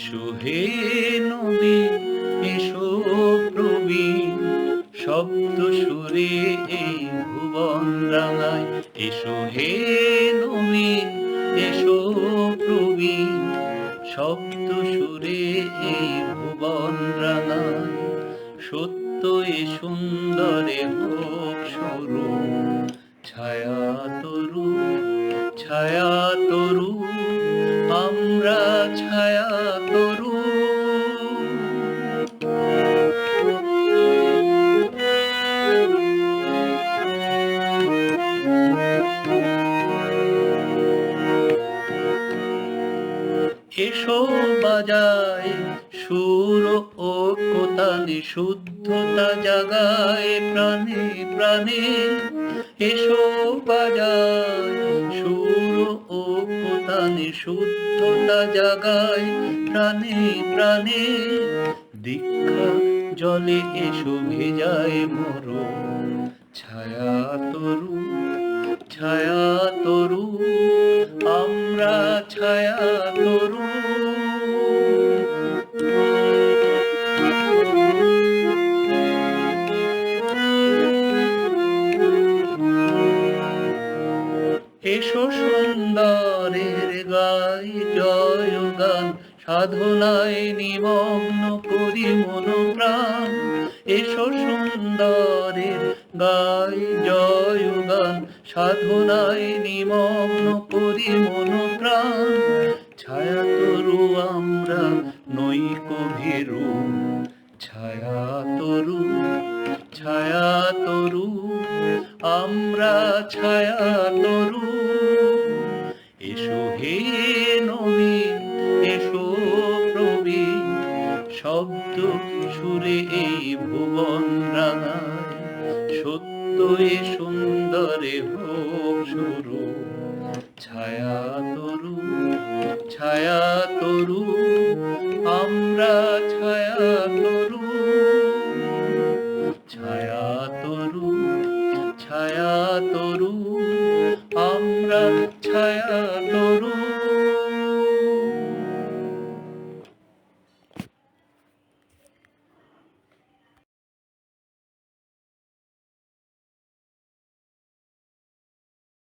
এসো হে নদী এসো প্রবীণ শব্দ সুরে এই ভুবন রাঙায়। এসো হে নবীন এসো প্রবীণ শব্দ সুরে এই ভুবন রাঙায়। সত্য এ সুন্দরে হোক স্বরূপ। ছায়া তরু ছায়া তরু এসো বাজায়, সুর ও কোতানে শুদ্ধতা জাগায় প্রাণে প্রাণে। এসো বাজায়, সুর ও কোতানে শুদ্ধতা জাগায় প্রাণে প্রাণে। দীক্ষা জলে এসো ভেজায় মর ছায়া তরু ছায়া তরু আমরা ছায়া এসো সুন্দরের গাই, জয় গান। সাধনায় নিমগ্ন করি মন প্রাণ এসো সুন্দরের গাই, জয় গান। সাধনায় নিমগ্ন করি মন প্রাণ ছায়া তরু আমরা নৈক ভীরু ছায়া তরু, ছায়া তরু আমরা ছায়া তরু এসো হে নবীন, এসো প্রবীণ শব্দ সুরে এই ভুবন সত্য এ সুন্দরে হোক শুরু। ছায়া তরু ছায়া তরু Chaya